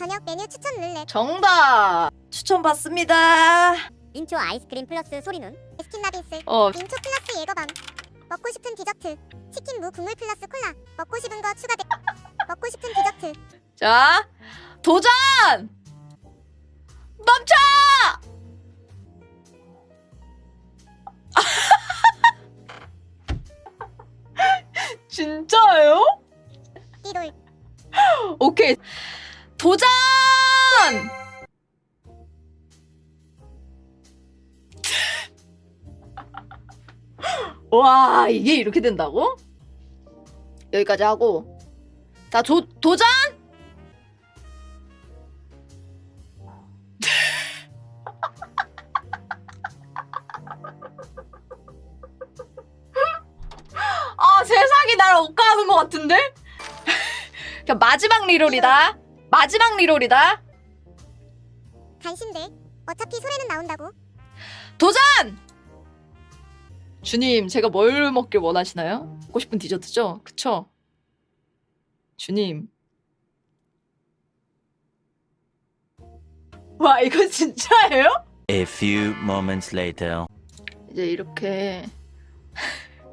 저녁 메뉴 추천 룰렛 정답 추천 받습니다. 민초 아이스크림 플러스 소리눈 에스킨라빈스 어 민초 플러스 예거밤 먹고 싶은 디저트 치킨 무 국물 플러스 콜라 먹고 싶은 거 추가돼 먹고 싶은 디저트 자, 도전! 멈춰! 진짜예요? 띠돌 오케이. 도전! 와, 이게 이렇게 된다고? 여기까지 하고. 자, 조, 도전! 아, 세상이 날 억까하는 것 같은데? 그냥 마지막 리롤이다. 마지막 리롤이다. 간신데 어차피 소래는 나온다고 도전! 주님, 제가 뭘 먹길 원하시나요? 먹고 싶은 디저트죠? 그쵸? 주님. 와, 이거 진짜예요? A few moments later. 이제 이렇게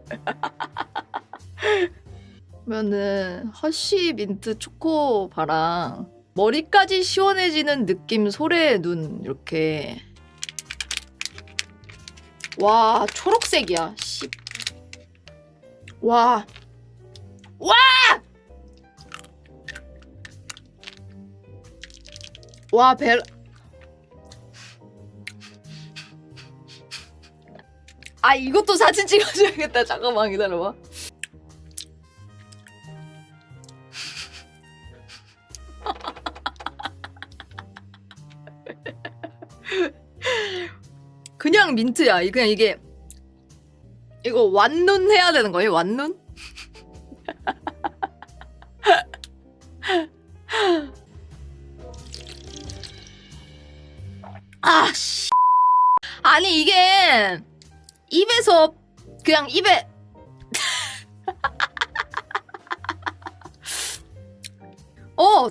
그러면은 허쉬 민트 초코바랑 머리까지 시원해지는 느낌 소래의 눈 이렇게 와 초록색이야 씨. 와. 와! 와, 벨 아 이것도 사진 찍어줘야겠다 잠깐만 기다려봐 그냥 민트야. 이- 그냥 이게 이거 완눈 해야 되는 거예요 완눈? 아 씨. 아니 이게 입에서 그냥 입에 어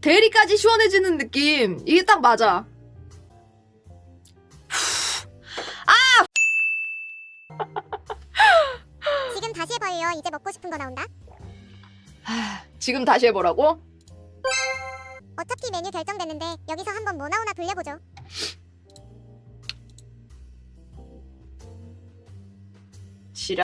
대리까지 시원해지는 느낌. 이게 딱 맞아 지금 다시 해봐요. 이제 먹고 싶은 거 나온다. 하, 지금 다시 해보라고? 어차피 메뉴 결정됐는데 여기서 한번 뭐 나오나 돌려보죠